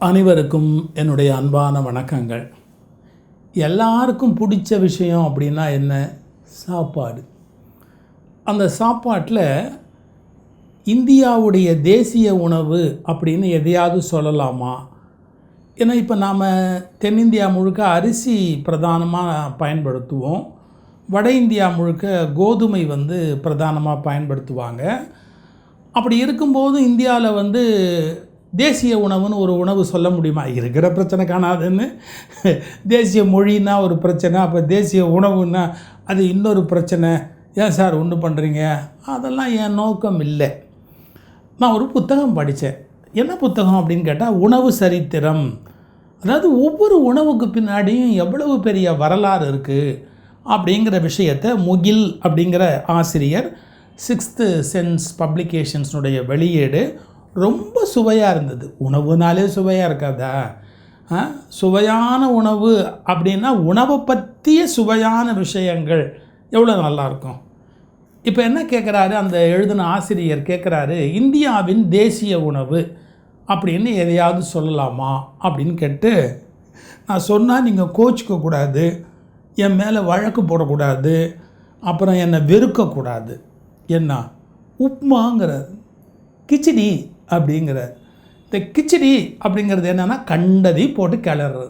அனைவருக்கும் என்னுடைய அன்பான வணக்கங்கள். எல்லாருக்கும் பிடிச்ச விஷயம் அப்படின்னா என்ன? சாப்பாடு. அந்த சாப்பாட்டில் இந்தியாவுடைய தேசிய உணவு அப்படின்னு எதையாவது சொல்லலாமா? ஏன்னா இப்போ நாம் தென்னிந்தியா முழுக்க அரிசி பிரதானமாக பயன்படுத்துவோம். வட இந்தியா முழுக்க கோதுமை வந்து பிரதானமாக பயன்படுத்துவாங்க. அப்படி இருக்கும்போது இந்தியாவில் வந்து தேசிய உணவுன்னு ஒரு உணவு சொல்ல முடியுமா? இருக்கிற பிரச்சனை காணாதுன்னு. தேசிய மொழின்னா ஒரு பிரச்சனை அப்போ தேசிய உணவுன்னா அது இன்னொரு பிரச்சனை. ஏன் சார் ஒன்று பண்ணுறீங்க அதெல்லாம் என் நோக்கம் இல்லை. நான் ஒரு புத்தகம் படித்தேன் என்ன புத்தகம் அப்படின்னு கேட்டால் உணவு சரித்திரம். அதாவது ஒவ்வொரு உணவுக்கு பின்னாடியும் எவ்வளவு பெரிய வரலாறு இருக்குது அப்படிங்கிற விஷயத்தை முகில் அப்படிங்கிற ஆசிரியர் சிக்ஸ்த்து சென்ஸ் பப்ளிகேஷன்ஸுடைய வெளியீடு ரொம்ப சுவையாக இருந்தது. உணவுனாலே சுவையாக இருக்காதா? ஆ? சுவையான உணவு அப்படின்னா உணவை பற்றிய சுவையான விஷயங்கள். எவ்வளோ நல்லாயிருக்கும். இப்போ என்ன கேட்குறாரு அந்த எழுதின ஆசிரியர் கேட்குறாரு இந்தியாவின் தேசிய உணவு அப்படின்னு எதையாவது சொல்லலாமா? அப்படின்னு கேட்டு நான் சொன்னால் நீங்கள் கோச்சிக்கக்கூடாது என் மேலே வழக்கு போடக்கூடாது அப்புறம் என்னை வெறுக்கக்கூடாது. என்ன? உப்மாங்கிறார் கிச்சடி. அப்படிங்கிறார் இந்த கிச்சடி அப்படிங்கிறது என்னென்னா கண்டதி போட்டு கிளறது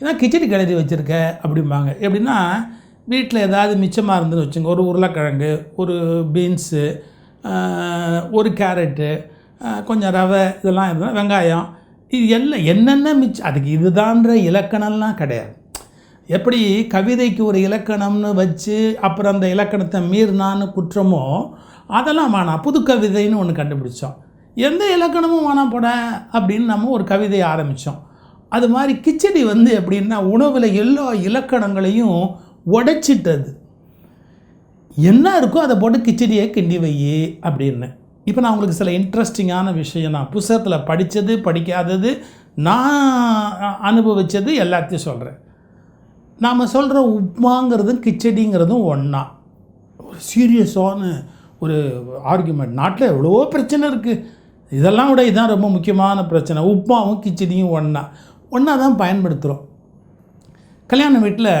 ஏன்னா கிச்சடி கிளறி வச்சுருக்க அப்படிம்பாங்க. எப்படின்னா வீட்டில் ஏதாவது மிச்சமாக இருந்துன்னு வச்சுங்க. ஒரு உருளைக்கிழங்கு ஒரு பீன்ஸு ஒரு கேரட்டு கொஞ்சம் ரவை இதெல்லாம் இருந்தால் வெங்காயம். இது எல்லாம் என்னென்ன மிச்சம் அதுக்கு இதுதான்ற இலக்கணம்லாம் கிடையாது. எப்படி கவிதைக்கு ஒரு இலக்கணம்னு வச்சு அப்புறம் அந்த இலக்கணத்தை மீறினான்னு குற்றமோ அதெல்லாம் வேணாம். புது கவிதைன்னு ஒன்று கண்டுபிடிச்சோம். எந்த இலக்கணமும் வேணாம் போட அப்படின்னு நம்ம ஒரு கவிதையை ஆரம்பித்தோம் அது மாதிரி கிச்சடி வந்து எப்படின்னா உணவில் எல்லா இலக்கணங்களையும் உடைச்சிட்டது. என்ன இருக்கோ அதை போட்டு கிச்சடியை கிண்டி வை அப்படின்னு. இப்போ நான் உங்களுக்கு சில இன்ட்ரெஸ்டிங்கான விஷயம் நான் புத்தகத்தில் படித்தது படிக்காதது நான் அனுபவித்தது எல்லாத்தையும் சொல்கிறேன் நாம் சொல்கிற உப்மாங்கிறதும் கிச்சடிங்கிறதும் ஒன்றா ஒரு சீரியஸான ஒரு ஆர்குமெண்ட் நாட்டில் எவ்வளோ பிரச்சனை இருக்குது இதெல்லாம் விட இதுதான் ரொம்ப முக்கியமான பிரச்சனை. உப்புமாவும் கிச்சடியும் ஒன்றா ஒன்றா தான் பயன்படுத்துகிறோம் கல்யாண வீட்டில்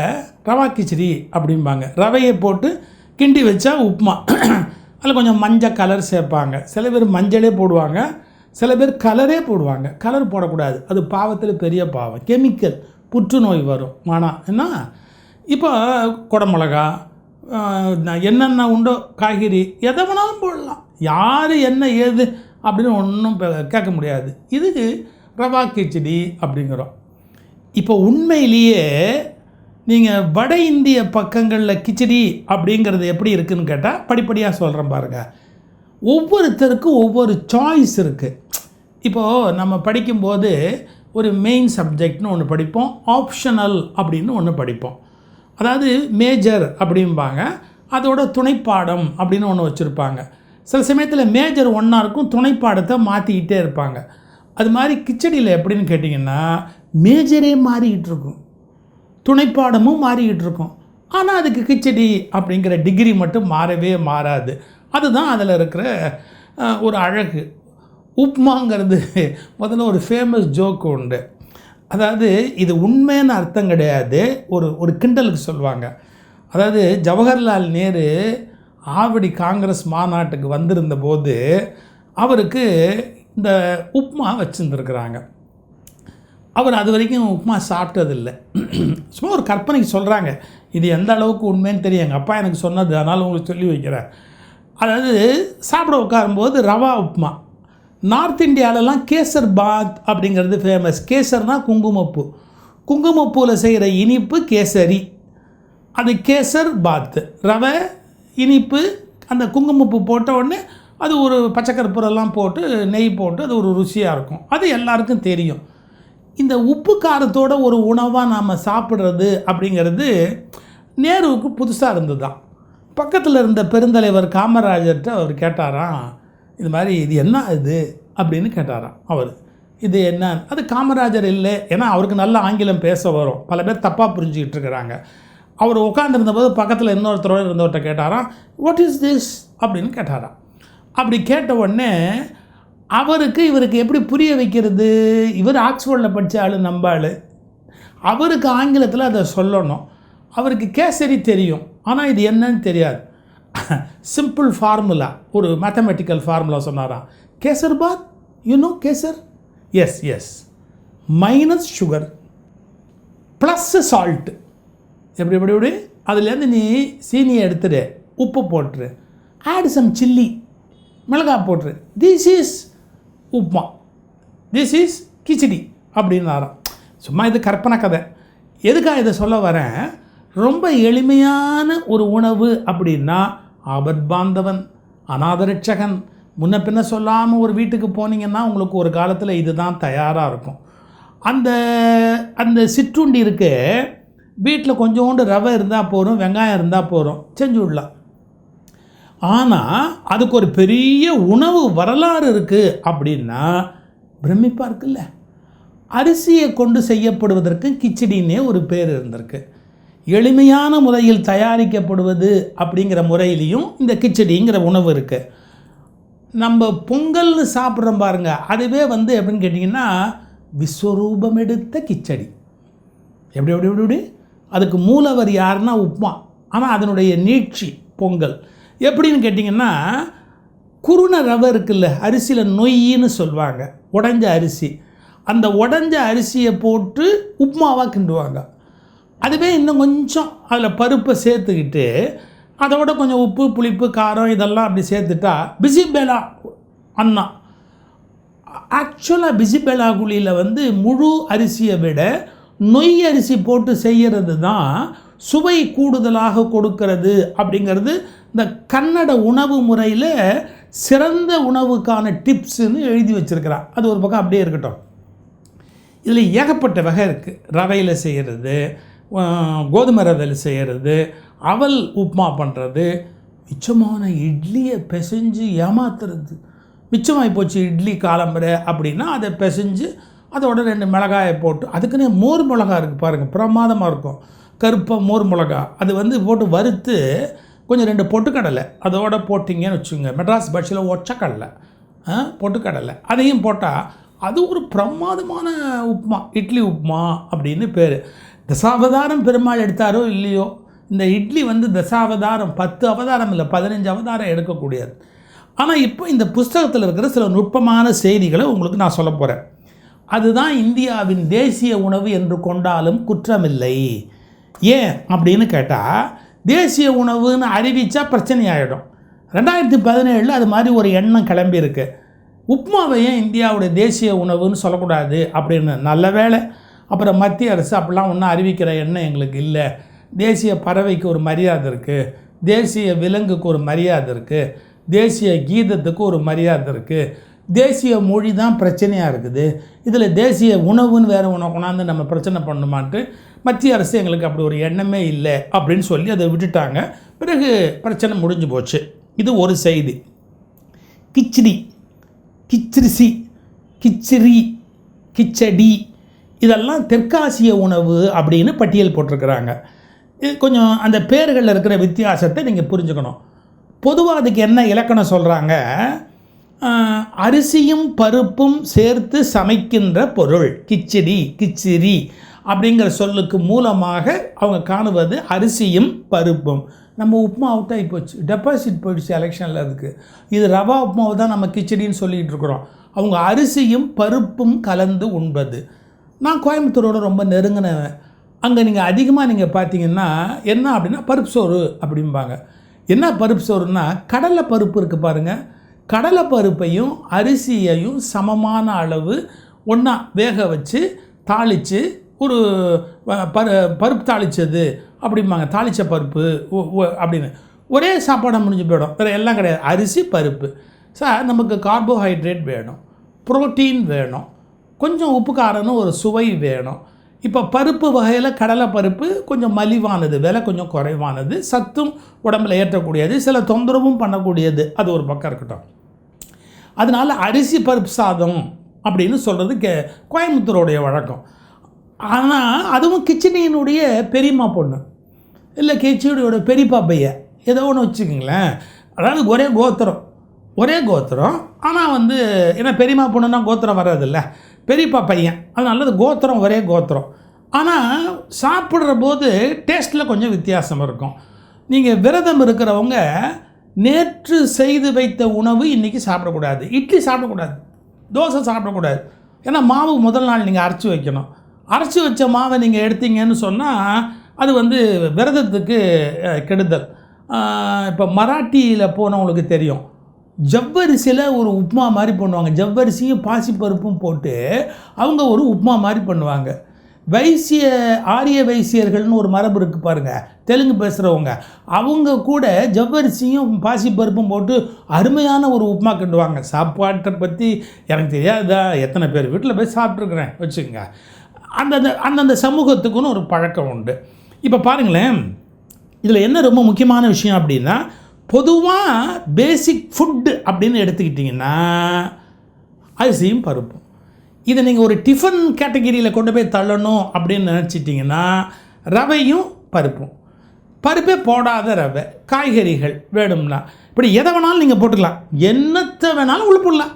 ரவா கிச்சடி அப்படிம்பாங்க. ரவையை போட்டு கிண்டி வச்சா உப்புமா. அதில் கொஞ்சம் மஞ்சள் கலர் சேர்ப்பாங்க. சில பேர் மஞ்சளே போடுவாங்க. சில பேர் கலரே போடுவாங்க. கலர் போடக்கூடாது. அது பாவத்தில் பெரிய பாவம். கெமிக்கல் புற்றுநோய் வரும். வேணாம் என்ன? இப்போ குடமிளகா என்னென்ன உண்டோ காய்கறி எதை வேணாலும் போடலாம். யார் என்ன ஏது அப்படின்னு ஒன்றும் கேட்க முடியாது. இதுக்கு ரவா கிச்சடி அப்படிங்கிறோம். இப்போ உண்மையிலேயே நீங்கள் வட இந்திய பக்கங்களில் கிச்சடி அப்படிங்கிறது எப்படி இருக்குதுன்னு கேட்டால் படிப்படியாக சொல்கிறேன் பாருங்கள் ஒவ்வொருத்தருக்கும் ஒவ்வொரு சாய்ஸ் இருக்குது இப்போது நம்ம படிக்கும்போது ஒரு மெயின் சப்ஜெக்ட்னு ஒன்று படிப்போம் ஆப்ஷனல் அப்படின்னு ஒன்று படிப்போம். அதாவது மேஜர் அப்படிம்பாங்க. அதோட துணைப்பாடம் அப்படின்னு ஒன்று வச்சுருப்பாங்க. சில சமயத்தில் மேஜர் ஒன்றா இருக்கும் துணைப்பாடத்தை மாற்றிக்கிட்டே இருப்பாங்க. அது மாதிரி கிச்சடியில் எப்படின்னு கேட்டிங்கன்னா மேஜரே மாறிக்கிட்டு இருக்கும். துணைப்பாடமும் மாறிக்கிட்டு இருக்கும். ஆனால் அதுக்கு கிச்சடி அப்படிங்கிற டிகிரி மட்டும் மாறவே மாறாது. அதுதான் அதில் இருக்கிற ஒரு அழகு. உப்மாங்கிறது முதல்ல ஒரு ஃபேமஸ் ஜோக் உண்டு. அதாவது இது உண்மையான அர்த்தம் கிடையாது. ஒரு ஒரு கிண்டலுக்கு சொல்லுவாங்க. அதாவது ஜவஹர்லால் நேரு ஆவடி காங்கிரஸ் மாநாட்டுக்கு வந்திருந்த போது அவருக்கு இந்த உப்மா வச்சுருந்துருக்குறாங்க. அவர் அது வரைக்கும் உப்புமா சாப்பிட்டதில்லை. சும்மா ஒரு கற்பனைக்கு சொல்கிறாங்க இது எந்த அளவுக்கு உண்மைன்னு தெரியும். எங்கள் அப்பா எனக்கு சொன்னது அதனால் உங்களுக்கு சொல்லி வைக்கிறேன். அதாவது சாப்பிட உட்காரும்போது ரவா உப்புமா நார்த் இந்தியாவிலலாம் கேசர் பாத் அப்படிங்கிறது ஃபேமஸ் கேசர்னால் குங்குமப்பூ. குங்குமப்பூவில் செய்கிற இனிப்பு கேசரி. அது கேசர் பாத்து ரவை இனிப்பு அந்த குங்குமப்பூ போட்ட உடனே அது ஒரு பச்சைக்கற்பூரெல்லாம் போட்டு நெய் போட்டு அது ஒரு ருசியாக இருக்கும். அது எல்லாருக்கும் தெரியும். இந்த உப்பு காரத்தோட ஒரு உணவாக நாம் சாப்பிட்றது அப்படிங்கிறது நேருவுக்கு புதுசாக இருந்தது தான் பக்கத்தில் இருந்த பெருந்தலைவர் காமராஜர்கிட்ட அவர் கேட்டாராம் இது மாதிரி இது என்ன இது? அப்படின்னு கேட்டாராம் அவர். இது என்ன? அது காமராஜர் இல்லை. ஏன்னா அவருக்கு நல்ல ஆங்கிலம் பேச வரும். பல பேர் தப்பாக புரிஞ்சுக்கிட்டு இருக்கிறாங்க. அவர் உட்காந்துருந்தபோது பக்கத்தில் இன்னொருத்தரோடு இருந்தவர்கிட்ட கேட்டாராம் வாட் இஸ் திஸ் அப்படின்னு கேட்டாராம். அப்படி கேட்ட உடனே அவருக்கு இவருக்கு எப்படி புரிய வைக்கிறது? இவர் ஆக்ஸ்ஃபோர்டில் படித்த ஆள் நம்ம ஆள். அவருக்கு ஆங்கிலத்தில் அதை சொல்லணும். அவருக்கு கேசரி தெரியும். ஆனால் இது என்னன்னு தெரியாது. சிம்பிள் ஃபார்முலா ஒரு மேத்தமெட்டிக்கல் ஃபார்முலா சொன்னாராம். Kesar bath you know kesar? Yes yes minus sugar plus salt எப்படி எப்படி எப்படி? அதுலேருந்து நீ சீனியை எடுத்துடு உப்பு போட்டுரு. ஆட் சம் சில்லி மிளகாய் போட்டுரு. This is upma this is khichdi அப்படின்னாராம் சும்மா இது கற்பனை கதை. எதுக்காக இதை சொல்ல வரேன்? ரொம்ப எளிமையான ஒரு உணவு அப்படின்னா ஆபத் பாந்தவன் அநாதரட்சகன். முன்ன பின்ன சொல்லாமல் ஒரு வீட்டுக்கு போனீங்கன்னா உங்களுக்கு ஒரு காலத்தில் இதுதான் தயாராக இருக்கும். அந்த அந்த சிற்றுண்டி இருக்குது வீட்டில் கொஞ்சோண்டு ரவை இருந்தால் போதும் வெங்காயம் இருந்தால் போதும் செஞ்சு விடலாம். ஆனால் அதுக்கு ஒரு பெரிய உணவு வரலாறு இருக்குது அப்படின்னா பிரமிப்பாக இருக்குல்ல. அரிசியை கொண்டு செய்யப்படுவதற்கு கிச்சடின்னே ஒரு பேர் இருந்திருக்கு. எளிமையான முறையில் தயாரிக்கப்படுவது அப்படிங்கிற முறையிலையும் இந்த கிச்சடிங்கிற உணவு இருக்குது நம்ம பொங்கல்னு சாப்பிட்றோம் பாருங்கள் அதுவே வந்து எப்படின்னு கேட்டிங்கன்னா விஸ்வரூபம் எடுத்த கிச்சடி. எப்படி எப்படி எப்படி எப்படி? அதுக்கு மூலவர் யாருன்னா உப்மா. ஆனால் அதனுடைய நீட்சி பொங்கல். எப்படின்னு கேட்டிங்கன்னா குருண ரவை இருக்குல்ல அரிசியில் நொய்யின்னு சொல்லுவாங்க உடஞ்ச அரிசி. அந்த உடஞ்ச அரிசியை போட்டு உப்மாவாக கிண்டுவாங்க. அதுவே இன்னும் கொஞ்சம் அதில் பருப்பை சேர்த்துக்கிட்டு அதோட கொஞ்சம் உப்பு புளிப்பு காரம் இதெல்லாம் அப்படி சேர்த்துட்டா பிசிபேலா அண்ணா. ஆக்சுவலாக பிசிபேலா குழியில் வந்து முழு அரிசியை விட நொய் அரிசி போட்டு செய்கிறது தான் சுவை கூடுதலாக கொடுக்கிறது அப்படிங்கிறது இந்த கன்னட உணவு முறையில் சிறந்த உணவுக்கான டிப்ஸுன்னு எழுதி வச்சுருக்கிறார். அது ஒரு பக்கம் அப்படியே இருக்கட்டும். இதில் ஏகப்பட்ட வகை இருக்குது ரவையில் செய்கிறது கோதுமை ரவையில் செய்கிறது அவல் உப்புமா பண்ணுறது மிச்சமான இட்லியை பிசைஞ்சு ஏமாத்துறது. மிச்சமாகி போச்சு இட்லி காலம்பரை அப்படின்னா அதை பிசைஞ்சு அதோட ரெண்டு மிளகாயை போட்டு அதுக்குன்னே மோர் மிளகா இருக்குது பாருங்கள் பிரமாதமாக இருக்கும். கருப்பாக மோர் மிளகா. அது வந்து போட்டு வறுத்து கொஞ்சம் ரெண்டு பொட்டுக்கடலை அதோட போட்டிங்கன்னு வச்சுக்கோங்க. மெட்ராஸ் பாஷையில் ஒச்சக்கடலை பொட்டுக்கடலை. அதையும் போட்டால் அது ஒரு பிரமாதமான உப்புமா இட்லி உப்புமா அப்படின்னு பேர். தசாவதாரம் பெருமாள் எடுத்தாரோ இல்லையோ இந்த இட்லி வந்து தசாவதாரம் பத்து அவதாரம் இல்லை பதினஞ்சு அவதாரம் எடுக்கக்கூடியது. ஆனால் இப்போ இந்த புஸ்தகத்தில் இருக்கிற சில நுட்பமான செய்திகளை உங்களுக்கு நான் சொல்ல போகிறேன் அதுதான் இந்தியாவின் தேசிய உணவு என்று கொண்டாலும் குற்றமில்லை. ஏன் அப்படின்னு கேட்டால் தேசிய உணவுன்னு அறிவித்தா பிரச்சனை ஆகிடும் ரெண்டாயிரத்தி பதினேழில் அது மாதிரி ஒரு எண்ணம் கிளம்பியிருக்கு. உப்மாவை ஏன் இந்தியாவுடைய தேசிய உணவுன்னு சொல்லக்கூடாது அப்படின்னு நல்ல வேளை. அப்புறம் மத்திய அரசு அப்படிலாம் ஒன்றும் அறிவிக்கிற எண்ணம் எங்களுக்கு இல்லை. தேசிய பறவைக்கு ஒரு மரியாதை இருக்குது தேசிய விலங்குக்கு ஒரு மரியாதை இருக்குது தேசிய கீதத்துக்கு ஒரு மரியாதை இருக்குது தேசிய மொழி தான் பிரச்சனையாக இருக்குது. இதில் தேசிய உணவுன்னு வேறு உணவு கொண்டாந்து நம்ம பிரச்சனை பண்ணுமான்ட்டு மத்திய அரசு எங்களுக்கு அப்படி ஒரு எண்ணமே இல்லை அப்படின்னு சொல்லி அதை விட்டுட்டாங்க. பிறகு பிரச்சனை முடிஞ்சு போச்சு. இது ஒரு செய்தி. கிச்சடி கிச்சிரிசி கிச்சிரி கிச்சடி இதெல்லாம் தெற்காசிய உணவு அப்படின்னு பட்டியல் போட்டிருக்கிறாங்க. இது கொஞ்சம் அந்த பேர்களில் இருக்கிற வித்தியாசத்தை நீங்கள் புரிஞ்சுக்கணும். பொதுவாக அதுக்கு என்ன இலக்கணம் சொல்கிறாங்க அரிசியும் பருப்பும் சேர்த்து சமைக்கின்ற பொருள். கிச்சடி கிச்சிரி அப்படிங்கிற சொல்லுக்கு மூலமாக அவங்க காணுவது அரிசியும் பருப்பும். நம்ம உப்புமா அவுட் ஆகி போச்சு. டெபாசிட் போயிடுச்சு எலெக்ஷனில் அதுக்கு. இது ரவா உப்புமாவை தான் நம்ம கிச்சடின்னு சொல்லிகிட்டு இருக்கிறோம். அவங்க அரிசியும் பருப்பும் கலந்து உண்பது. நான் கோயம்புத்தூரோட ரொம்ப நெருங்கினவன். அங்கே நீங்கள் அதிகமாக நீங்கள் பார்த்தீங்கன்னா என்ன அப்படின்னா பருப்பு சோறு அப்படிம்பாங்க. என்ன பருப்பு சோறுன்னா கடலை பருப்பு இருக்குது பாருங்கள் கடலை பருப்பையும் அரிசியையும் சமமான அளவு ஒன்றா வேக வச்சு தாளித்து ஒரு பரு பருப்பு தாளித்தது அப்படிம்பாங்க. தாளித்த பருப்பு ஒ- அப்படின்னு. ஒரே சாப்பாடாக முடிஞ்சு போயிடும். வேறு எல்லாம் கிடையாது. அரிசி பருப்பு. சார் நமக்கு கார்போஹைட்ரேட் வேணும். புரோட்டீன் வேணும். கொஞ்சம் உப்பு காரம்னு ஒரு சுவை வேணும். இப்போ பருப்பு வகையில் கடலை பருப்பு கொஞ்சம் மலிவானது விலை கொஞ்சம் குறைவானது சத்தும் உடம்புல ஏற்றக்கூடியது சில தொந்தரவும் பண்ணக்கூடியது. அது ஒரு பக்கம் இருக்கட்டும். அதனால் அரிசி பருப்பு சாதம் அப்படின்னு சொல்கிறது கே கோயம்புத்தூருடைய வழக்கம். ஆனால் அதுவும் கிச்சனியினுடைய பெரியம்மா பொண்ணு. இல்லை கிச்சடியோட பெரியப்பா பையன் ஏதோ ஒன்று வச்சுக்கோங்களேன். அதாவது ஒரே கோத்திரம். ஒரே கோத்திரம். ஆனால் வந்து ஏன்னா பெரியம்மா பொண்ணுன்னா கோத்திரம் வர்றதில்ல பெரியப்பா பையன். அதனால அது கோத்திரம் ஒரே கோத்திரம். ஆனால் சாப்பிட்ற போது டேஸ்ட்டில் கொஞ்சம் வித்தியாசம் இருக்கும். நீங்கள் விரதம் இருக்கிறவங்க நேற்று செய்து வைத்த உணவு இன்றைக்கி சாப்பிடக்கூடாது. இட்லி சாப்பிடக்கூடாது. தோசை சாப்பிடக்கூடாது. ஏன்னா மாவு முதல் நாள் நீங்கள் அரைச்சி வைக்கணும். அரைச்சி வச்ச மாவை நீங்கள் எடுத்தீங்கன்னு சொன்னால் அது வந்து விரதத்துக்கு கெடுதல். இப்போ மராட்டியில் போனவங்களுக்கு தெரியும். ஜவ்வரிசியில் ஒரு உப்புமா மாதிரி பண்ணுவாங்க. ஜவ்வரிசியும் பாசிப்பருப்பும் போட்டு அவங்க ஒரு உப்புமா மாதிரி பண்ணுவாங்க. வைசிய ஆரிய வைசியர்கள்னு ஒரு மரபு இருக்குது பாருங்கள் தெலுங்கு பேசுகிறவங்க அவங்க கூட ஜவ்வரிசியும் பாசிப்பருப்பும் போட்டு அருமையான ஒரு உப்புமா கிண்டுவாங்க. சாப்பாட்டை பற்றி எனக்கு தெரியாதா? எத்தனை பேர் வீட்டில் போய் சாப்பிட்ருக்குறேன் வச்சுக்கோங்க. அந்தந்த அந்தந்த சமூகத்துக்குன்னு ஒரு பழக்கம் உண்டு. இப்போ பாருங்களேன். இதில் என்ன ரொம்ப முக்கியமான விஷயம் அப்படின்னா பொதுவாக பேசிக் ஃபுட்டு அப்படின்னு எடுத்துக்கிட்டிங்கன்னா அரிசியும் பருப்பும். இதை நீங்கள் ஒரு டிஃபன் கேட்டகிரியில் கொண்டு போய் தள்ளணும் அப்படின்னு நினச்சிட்டிங்கன்னா ரவையும் பருப்பும். பருப்பே போடாத ரவை காய்கறிகள் வேணும்னா. இப்படி எதை வேணாலும் நீங்கள் போட்டுக்கலாம். என்னத்தை வேணாலும் உள்ள போடலாம்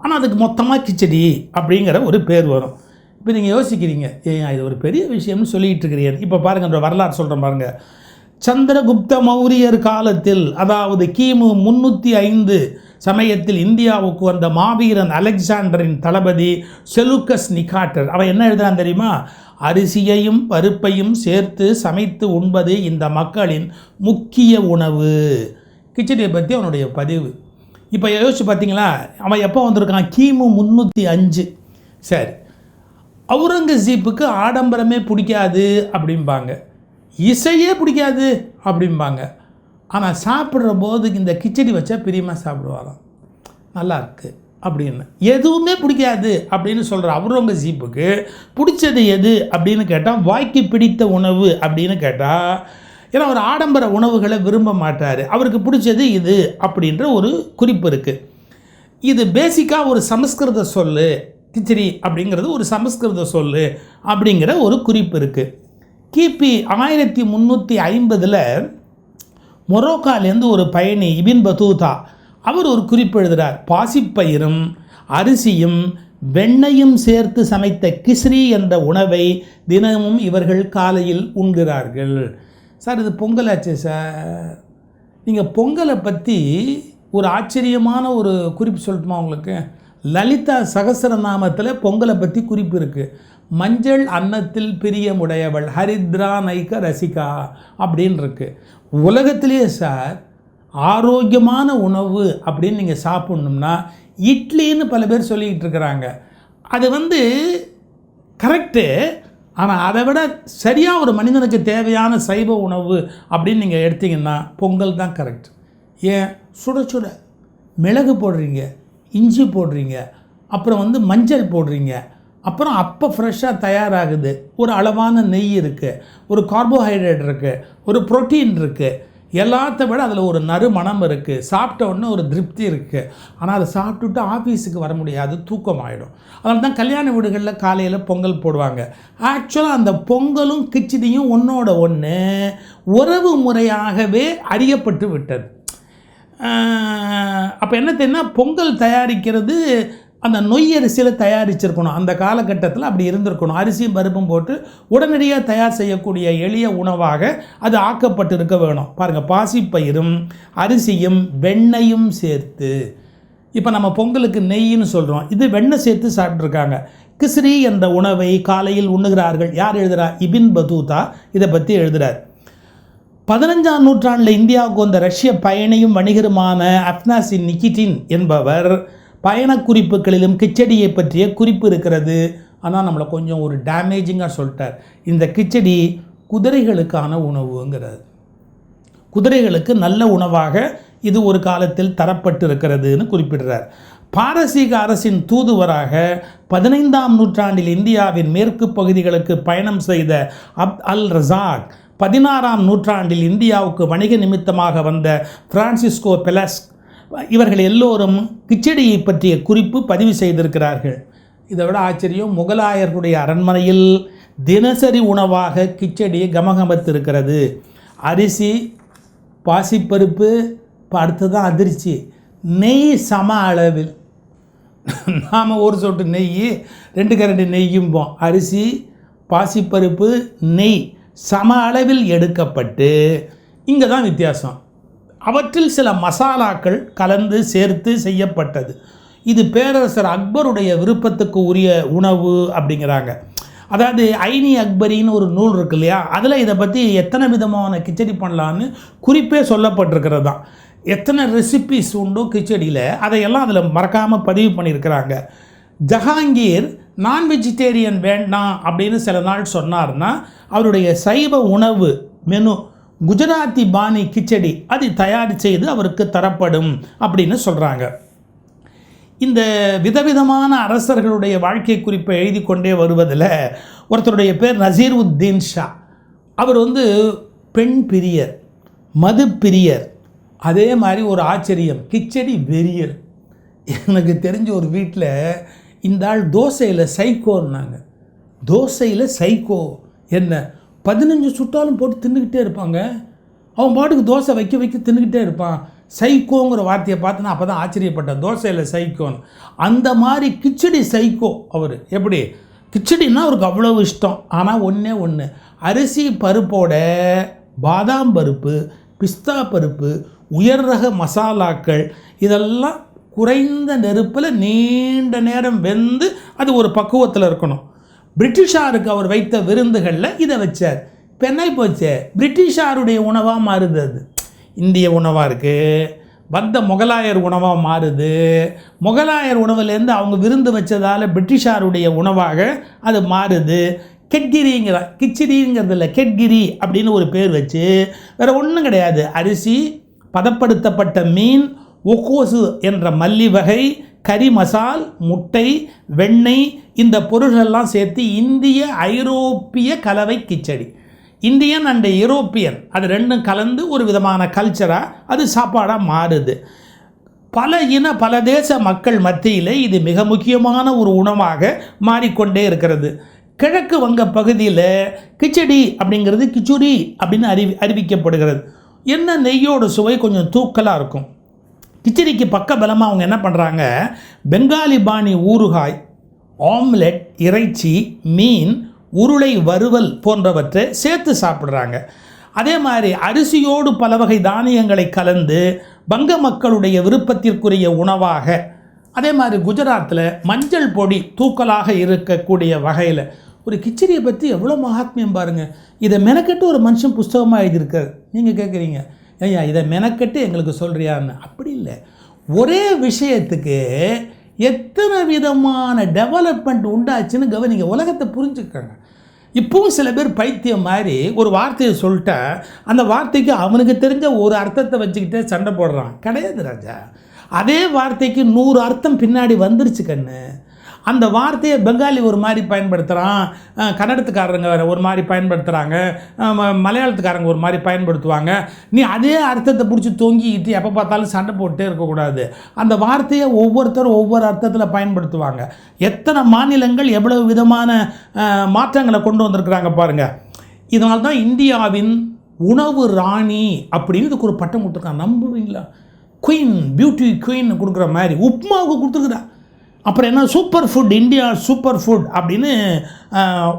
ஆனால் அதுக்கு மொத்தமாக கிச்சடி அப்படிங்கிற ஒரு பேர் வரும். இப்போ நீங்கள் யோசிக்கிறீங்க ஏன் இது ஒரு பெரிய விஷயம்னு சொல்லிகிட்டு இருக்கிறீங்க இப்போ பாருங்கள் இந்த வரலாறு சொல்கிறேன் பாருங்கள் சந்திரகுப்த மௌரியர் காலத்தில் அதாவது கிமு முன்னூற்றி ஐந்து சமயத்தில் இந்தியாவுக்கு வந்த மாவீரன் அலெக்சாண்டரின் தளபதி செலுக்கஸ் நிகாட்டர். அவன் என்ன எழுதுறான் தெரியுமா? அரிசியையும் பருப்பையும் சேர்த்து சமைத்து உண்பது இந்த மக்களின் முக்கிய உணவு. கிச்சடியை பற்றி அவனுடைய பதிவு. இப்போ யோசிச்சு பார்த்தீங்களா அவன் எப்போ வந்திருக்கான்? கிமு முந்நூற்றி அஞ்சு. சரி. அவுரங்கசீப்புக்கு ஆடம்பரமே பிடிக்காது அப்படிம்பாங்க. இசையே பிடிக்காது அப்படிம்பாங்க. ஆனால் சாப்பிட்ற போது இந்த கிச்சடி வச்சா பிரியமாக சாப்பிடுவாராம். நல்லா இருக்குது அப்படின்னு. எதுவுமே பிடிக்காது அப்படின்னு சொல்கிற அவுரங்கசீப்புக்கு பிடிச்சது எது அப்படின்னு கேட்டால் வாய்க்கு பிடித்த உணவு அப்படின்னு கேட்டால் ஏன்னா அவர் ஆடம்பர உணவுகளை விரும்ப மாட்டார். அவருக்கு பிடிச்சது இது அப்படின்ற ஒரு குறிப்பு இருக்குது இது பேசிக்காக ஒரு சமஸ்கிருத சொல்லு கிச்சடி அப்படிங்கிறது ஒரு சமஸ்கிருத சொல்லு அப்படிங்கிற ஒரு குறிப்பு இருக்குது கிபி ஆயிரத்தி முந்நூற்றி ஐம்பதில் மொரோக்காலேருந்து ஒரு பயணி இபின் பதூதா அவர் ஒரு குறிப்பு எழுதுகிறார் பாசிப்பயிரும் அரிசியும் வெண்ணையும் சேர்த்து சமைத்த கிஸ்ரி என்ற உணவை தினமும் இவர்கள் காலையில் உண்கிறார்கள். சார் இது பொங்கலாச்சே சார்? நீங்கள் பொங்கலை பற்றி ஒரு ஆச்சரியமான ஒரு குறிப்பு சொல்லட்டுமா உங்களுக்கு? லலிதா சகசரநாமத்தில் பொங்கலை பற்றி குறிப்பு இருக்குது மஞ்சள் அன்னத்தில் பிரியமுடையவள் ஹரித்ரா நைக்க ரசிகா அப்படின்னு இருக்கு. உலகத்திலேயே சார் ஆரோக்கியமான உணவு அப்படின்னு நீங்கள் சாப்பிட்ணும்னா இட்லின்னு பல பேர் சொல்லிக்கிட்டு இருக்கிறாங்க. அது வந்து கரெக்டு ஆனால் அதை விட சரியாக ஒரு மனிதனுக்கு தேவையான சைவ உணவு அப்படின்னு நீங்கள் எடுத்தீங்கன்னா பொங்கல் தான் கரெக்ட். ஏன்? சுட சுட. மிளகு போடுறீங்க. இஞ்சி போடுறீங்க அப்புறம் வந்து மஞ்சள் போடுறீங்க அப்புறம் அப்போ ஃப்ரெஷ்ஷாக தயாராகுது. ஒரு அளவான நெய் இருக்குது ஒரு கார்போஹைட்ரேட் இருக்குது ஒரு புரோட்டீன் இருக்குது எல்லாத்த விட அதில் ஒரு நறுமணம் இருக்குது சாப்பிட்ட உடனே ஒரு திருப்தி இருக்குது ஆனால் அதை சாப்பிட்டுட்டு ஆஃபீஸுக்கு வர முடியாது தூக்கம் ஆகிடும் அதனால தான் கல்யாண வீடுகளில் காலையில் பொங்கல் போடுவாங்க. ஆக்சுவலாக அந்த பொங்கலும் கிச்சடியும் ஒன்றோட ஒன்று உறவு முறையாகவே அறியப்பட்டு விட்டது. அப்போ என்ன தெரியும்னா பொங்கல் தயாரிக்கிறது அந்த நொய் அரிசியில் தயாரிச்சிருக்கணும். அந்த காலகட்டத்தில் அப்படி இருந்திருக்கணும். அரிசியும் பருப்பும் போட்டு உடனடியாக தயார் செய்யக்கூடிய எளிய உணவாக அது ஆக்கப்பட்டு இருக்க வேணும். பாருங்கள் பாசிப்பயிரும் அரிசியும் வெண்ணையும் சேர்த்து. இப்போ நம்ம பொங்கலுக்கு நெய்ன்னு சொல்கிறோம் இது வெண்ணெய் சேர்த்து சாப்பிட்ருக்காங்க கிஸ்ரி என்ற உணவை காலையில் உண்ணுகிறார்கள். யார் எழுதுகிறார் இபின் பதூதா இதை பற்றி எழுதுகிறார் பதினஞ்சாம் நூற்றாண்டில் இந்தியாவுக்கு வந்த ரஷ்ய பயணியும் வணிகருமான அப்னாசின் நிக்கிட்டின் என்பவர் பயணக் குறிப்புகளிலும் கிச்சடியை பற்றிய குறிப்பு இருக்கிறது. ஆனால் நம்மளை கொஞ்சம் ஒரு டேமேஜிங்காக சொல்லிட்டார். இந்த கிச்சடி குதிரைகளுக்கான உணவுங்கிறது குதிரைகளுக்கு நல்ல உணவாக இது ஒரு காலத்தில் தரப்பட்டு இருக்கிறதுன்னு குறிப்பிடுறார். பாரசீக அரசின் தூதுவராக பதினைந்தாம் நூற்றாண்டில் இந்தியாவின் மேற்கு பகுதிகளுக்கு பயணம் செய்த அப் அல் ரசாக் பதினாறாம் நூற்றாண்டில் இந்தியாவுக்கு வணிக நிமித்தமாக வந்த பிரான்சிஸ்கோ பெலஸ் இவர்கள் எல்லோரும் கிச்சடியை பற்றிய குறிப்பு பதிவு செய்திருக்கிறார்கள். இதை விட ஆச்சரியம் முகலாயர்களுடைய அரண்மனையில் தினசரி உணவாக கிச்சடி கமகமத்திருக்கிறது. அரிசி பாசிப்பருப்பு இப்போ அடுத்தது தான் அதிர்ச்சி. நெய் சம அளவில். நாம் ஒரு சொட்டு நெய் ரெண்டு கரண்டி நெய்யும்போம். அரிசி பாசிப்பருப்பு நெய். சம அளவில் எடுக்கப்பட்டு இங்கே தான் வித்தியாசம். அவற்றில் சில மசாலாக்கள் கலந்து சேர்த்து செய்யப்பட்டது. இது பேரரசர் அக்பருடைய விருப்பத்துக்கு உரிய உணவு அப்படிங்கிறாங்க. அதாவது ஐனி அக்பரின்னு ஒரு நூல் இருக்கு இல்லையா? அதில் இதை பற்றி எத்தனை விதமான கிச்சடி பண்ணலான்னு குறிப்பே சொல்லப்பட்டிருக்கிறது தான் எத்தனை ரெசிபிஸ் உண்டோ கிச்சடியில் அதையெல்லாம் அதில் மறக்காமல் பதிவு பண்ணியிருக்கிறாங்க. ஜஹாங்கீர் நான் வெஜிடேரியன் வேண்டாம் அப்படின்னு சில நாள் சொன்னார்னா அவருடைய சைவ உணவு மெனு குஜராத்தி பாணி கிச்சடி அது தயார் செய்து அவருக்கு தரப்படும் அப்படின்னு சொல்கிறாங்க இந்த விதவிதமான அரசர்களுடைய வாழ்க்கை குறிப்பை எழுதி கொண்டே வருவதில் ஒருத்தருடைய பேர் நசீர் உத்தீன் ஷா. அவர் வந்து பெண் பிரியர் மது பிரியர் அதே மாதிரி ஒரு ஆச்சரியம் கிச்சடி வெறியர். எனக்கு தெரிஞ்ச ஒரு வீட்டில் இந்த ஆள் தோசையில் சைக்கோன்னாங்க. தோசையில் சைக்கோ என்ன? பதினஞ்சு சுட்டாலும் போட்டு தின்னுக்கிட்டே இருப்பாங்க. அவன் பாட்டுக்கு தோசை வைக்க வைக்க தின்னுக்கிட்டே இருப்பான். சைக்கோங்கிற வார்த்தையை பார்த்து நான் அப்போ தான் ஆச்சரியப்பட்டேன். தோசையில் சைக்கோன்னு. அந்த மாதிரி கிச்சடி சைக்கோ அவர். எப்படி? கிச்சடின்னா அவருக்கு அவ்வளோ இஷ்டம். ஆனால் ஒன்றே ஒன்று அரிசி பருப்போட பாதாம் பருப்பு பிஸ்தா பருப்பு உயர் ரக மசாலாக்கள் இதெல்லாம் குறைந்த நெருப்பில் நீண்ட நேரம் வெந்து அது ஒரு பக்குவத்தில் இருக்கணும். பிரிட்டிஷாருக்கு அவர் வைத்த விருந்துகளில் இதை வச்சார். இப்போ என்ன போச்சு? பிரிட்டிஷாருடைய உணவாக மாறுது அது. இந்திய உணவாக இருக்குது வந்த முகலாயர் உணவாக மாறுது. முகலாயர் உணவுலேருந்து அவங்க விருந்து வச்சதால் பிரிட்டிஷாருடைய உணவாக அது மாறுது. கெட்கிரிங்கிற கிச்சிரிங்கிறது இல்லை கெட்கிரி அப்படின்னு ஒரு பேர் வச்சு வேறு ஒன்றும் கிடையாது. அரிசி பதப்படுத்தப்பட்ட மீன் ஒக்கோசு என்ற மல்லி வகை கறி மசால் முட்டை வெண்ணெய் இந்த பொருள்கள்லாம் சேர்த்து இந்திய ஐரோப்பிய கலவை கிச்சடி. இந்தியன் அண்ட் யூரோப்பியன் அது ரெண்டும் கலந்து ஒரு விதமான கல்ச்சராக அது சாப்பாடாக மாறுது. பல இன பல தேச மக்கள் மத்தியில் இது மிக முக்கியமான ஒரு உணவாக மாறிக்கொண்டே இருக்கிறது. கிழக்கு வங்க பகுதியில் கிச்சடி அப்படிங்கிறது கிச்சுரி அப்படின்னு அறிவி அறிவிக்கப்படுகிறது. என்ன நெய்யோட சுவை கொஞ்சம் தூக்கலாக இருக்கும்? கிச்சடிக்கு பக்க பலமாக அவங்க என்ன பண்ணுறாங்க பெங்காலி பாணி ஊறுகாய் ஆம்லெட் இறைச்சி மீன் உருளை வறுவல் போன்றவற்றை சேர்த்து சாப்பிட்றாங்க. அதே மாதிரி அரிசியோடு பல வகை தானியங்களை கலந்து வங்க மக்களுடைய விருப்பத்திற்குரிய உணவாக அதே மாதிரி குஜராத்தில் மஞ்சள் பொடி தூக்கலாக இருக்கக்கூடிய வகையில் ஒரு கிச்சடியை பற்றி எவ்வளோ மகாத்மியம் பாருங்கள் இதை மெனக்கெட்டு ஒரு மனுஷன் புஸ்தகமாக எழுதியிருக்காரு. நீங்கள் கேட்குறீங்க ஐயா இதை மெனக்கட்டு எங்களுக்கு சொல்கிறியான்னு அப்படி இல்லை. ஒரே விஷயத்துக்கு எத்தனை விதமான டெவலப்மெண்ட் உண்டாச்சுன்னு கவனிங்க. உலகத்தை புரிஞ்சுக்கோங்க. இப்பவும் சில பேர் பைத்தியம் மாதிரி ஒரு வார்த்தையை சொல்லிட்டா அந்த வார்த்தைக்கு அவனுக்கு தெரிஞ்ச ஒரு அர்த்தத்தை வச்சுக்கிட்டே சண்டை போடுறான். கிடையாது ராஜா. அதே வார்த்தைக்கு நூறு அர்த்தம் பின்னாடி வந்துருச்சு கண்ணு. அந்த வார்த்தையை பெங்காலி ஒரு மாதிரி பயன்படுத்துகிறான் கன்னடத்துக்காரங்க வேறு ஒரு மாதிரி பயன்படுத்துகிறாங்க மலையாளத்துக்காரங்க ஒரு மாதிரி பயன்படுத்துவாங்க. நீ அதே அர்த்தத்தை பிடிச்சி தொங்கிக்கிட்டு எப்போ பார்த்தாலும் சண்டை போட்டே இருக்கக்கூடாது. அந்த வார்த்தையை ஒவ்வொருத்தரும் ஒவ்வொரு அர்த்தத்தில் பயன்படுத்துவாங்க. எத்தனை மாநிலங்கள் எவ்வளவு விதமான மாற்றங்களை கொண்டு வந்திருக்கிறாங்க பாருங்கள் இதனால தான் இந்தியாவின் உணவு ராணி அப்படின்னு இதுக்கு ஒரு பட்டம் கொடுத்துருக்காங்க நம்புவீங்களா? குயின் பியூட்டி குயின் கொடுக்குற மாதிரி. உப்மாவுக்கு கொடுத்துருக்குறா. அப்புறம் என்ன super food India super food அப்படின்னு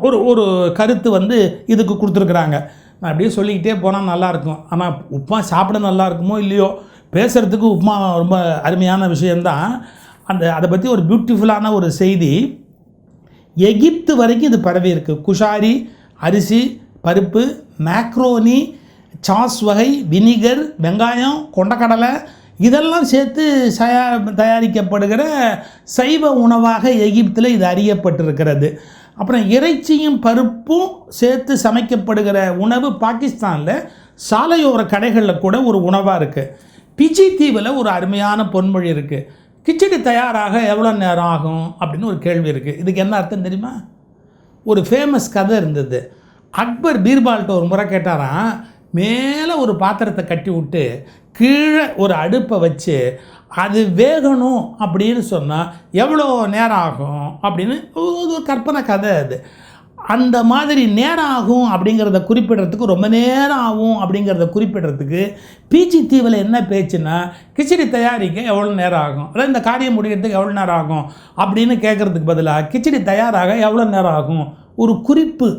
ஒரு ஒரு கருத்து வந்து இதுக்கு கொடுத்துருக்குறாங்க. நான் அப்படியே சொல்லிக்கிட்டே போனால் நல்லாயிருக்கும் ஆனால் உப்புமா சாப்பிட நல்லா இருக்குமோ இல்லையோ பேசுகிறதுக்கு உப்புமா ரொம்ப அருமையான விஷயந்தான் அந்த அதை பற்றி ஒரு பியூட்டிஃபுல்லான ஒரு செய்தி. எகிப்து வரைக்கும் இது பரவி இருக்குது குஷாரி அரிசி பருப்பு மேக்ரோனி சாஸ் வகை வினிகர் வெங்காயம் கொண்டக்கடலை இதெல்லாம் சேர்த்து சயா தயாரிக்கப்படுகிற சைவ உணவாக எகிப்தில் இது அறியப்பட்டிருக்கிறது. அப்புறம் இறைச்சியும் பருப்பும் சேர்த்து சமைக்கப்படுகிற உணவு பாகிஸ்தானில் சாலையோர கடைகளில் கூட ஒரு உணவாக இருக்குது பிஜி தீவில் ஒரு அருமையான பொன்மொழி இருக்குது கிச்சடி தயாராக எவ்வளோ நேரம் ஆகும் அப்படின்னு ஒரு கேள்வி இருக்குது இதுக்கு என்ன அர்த்தம் தெரியுமா? ஒரு ஃபேமஸ் கதை இருந்தது. அக்பர் பீர்பால்கிட்ட ஒரு முறை கேட்டாராம் மேலே ஒரு பாத்திரத்தை கட்டி விட்டு கீழே ஒரு அடுப்பை வச்சு அது வேகணும் அப்படின்னு சொன்னால் எவ்வளோ நேரம் ஆகும்? அப்படின்னு ஒரு கற்பனை கதை அது. அந்த மாதிரி நேரம் ஆகும் அப்படிங்கிறத குறிப்பிடுறதுக்கு ரொம்ப நேரம் ஆகும் அப்படிங்கிறத குறிப்பிடுறதுக்கு பீச்சி தீவில் என்ன பேச்சுன்னா கிச்சடி தயாரிக்க எவ்வளோ நேரம் ஆகும்? அதாவது இந்த காரியம் முடிக்கிறதுக்கு எவ்வளோ நேரம் ஆகும் அப்படின்னு கேட்குறதுக்கு பதிலாக கிச்சடி தயாராக எவ்வளோ நேரம் ஆகும்? ஒரு குறிப்பு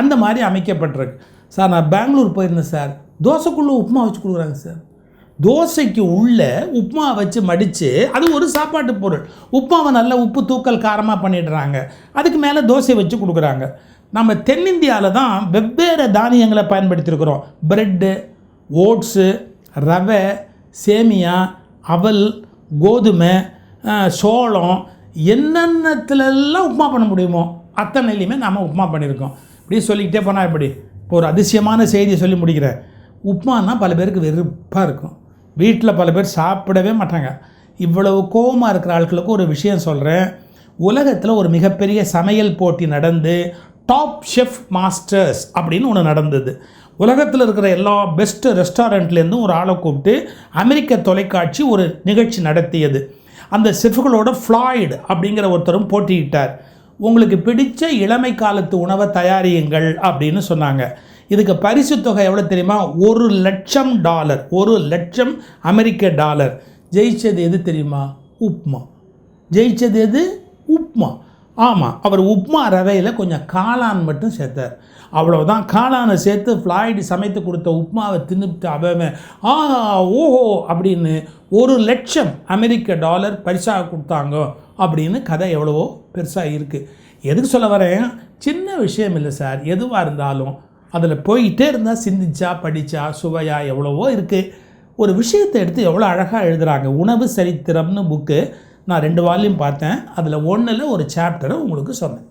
அந்த மாதிரி அமைக்கப்பட்டிருக்கு. சார் நான் பெங்களூர் போயிருந்தேன் சார். தோசைக்குள்ளே உப்புமா வச்சு கொடுக்குறாங்க சார். தோசைக்கு உள்ளே உப்புமா வச்சு மடித்து அது ஒரு சாப்பாட்டு பொருள். உப்புமாவை நல்லா உப்பு தூக்கல் காரமாக பண்ணிடுறாங்க. அதுக்கு மேலே தோசை வச்சு கொடுக்குறாங்க. நம்ம தென்னிந்தியாவில் தான் வெவ்வேறு தானியங்களை பயன்படுத்தியிருக்கிறோம். ப்ரெட்டு ஓட்ஸு ரவை சேமியா அவல் கோதுமை சோளம். என்னென்னத்துலலாம் உப்புமா பண்ண முடியுமோ அத்தனையிலையுமே நாம் உப்புமா பண்ணியிருக்கோம். இப்படி சொல்லிக்கிட்டே போனால் எப்படி? ஒரு அதிசயமான செய்தியை சொல்லி முடிக்கிறேன் உப்மானா பல பேருக்கு வெறுப்பாக இருக்கும். வீட்டில் பல பேர் சாப்பிடவே மாட்டாங்க. இவ்வளவு கோவமாக இருக்கிற ஆட்களுக்கு ஒரு விஷயம் சொல்கிறேன் உலகத்தில் ஒரு மிகப்பெரிய சமையல் போட்டி நடந்து டாப் ஷெஃப் மாஸ்டர்ஸ் அப்படின்னு ஒன்று நடந்தது. உலகத்தில் இருக்கிற எல்லா பெஸ்ட் ரெஸ்டாரண்ட்லேருந்தும் ஒரு ஆளை கூப்பிட்டு அமெரிக்க தொலைக்காட்சி ஒரு நிகழ்ச்சி நடத்தியது. அந்த செஃப்களோட ஃப்ளாய்டு அப்படிங்கிற ஒருத்தரும் போட்டியிட்டார். உங்களுக்கு பிடித்த இளமை காலத்து உணவை தயாரியுங்கள் அப்படின்னு சொன்னாங்க. இதுக்கு பரிசு தொகை எவ்வளோ தெரியுமா? ஒரு லட்சம் டாலர். ஒரு லட்சம் அமெரிக்க டாலர். ஜெயிச்சது எது தெரியுமா? உப்மா. ஜெயிச்சது எது? உப்மா. ஆமாம் அவர் உப்மா ரவையில் கொஞ்சம் காளான் மட்டும் சேர்த்தார். அவ்வளவுதான். காளானை சேர்த்து ஃப்ளாய்டு சமைத்து கொடுத்த உப்மாவை தின்னுட்டு அவன் ஆஹா ஓஹோ அப்படின்னு ஒரு லட்சம் அமெரிக்க டாலர் பரிசாக கொடுத்தாங்க அப்படின்னு கதை எவ்வளவோ பெருசாக இருக்குது எதுக்கு சொல்ல வரேன்? சின்ன விஷயம் இல்லை சார். எதுவாக இருந்தாலும் அதில் போயிட்டே இருந்தால் சிந்திச்சா படித்தா சுவையா எவ்வளவோ இருக்குது ஒரு விஷயத்தை எடுத்து எவ்வளோ அழகாக எழுதுகிறாங்க உணவு சரித்திரம்னு புக்கு நான் ரெண்டு வால்யூம் பார்த்தேன். அதில் ஒன்றில் ஒரு சாப்டரை உங்களுக்கு சொன்னேன்.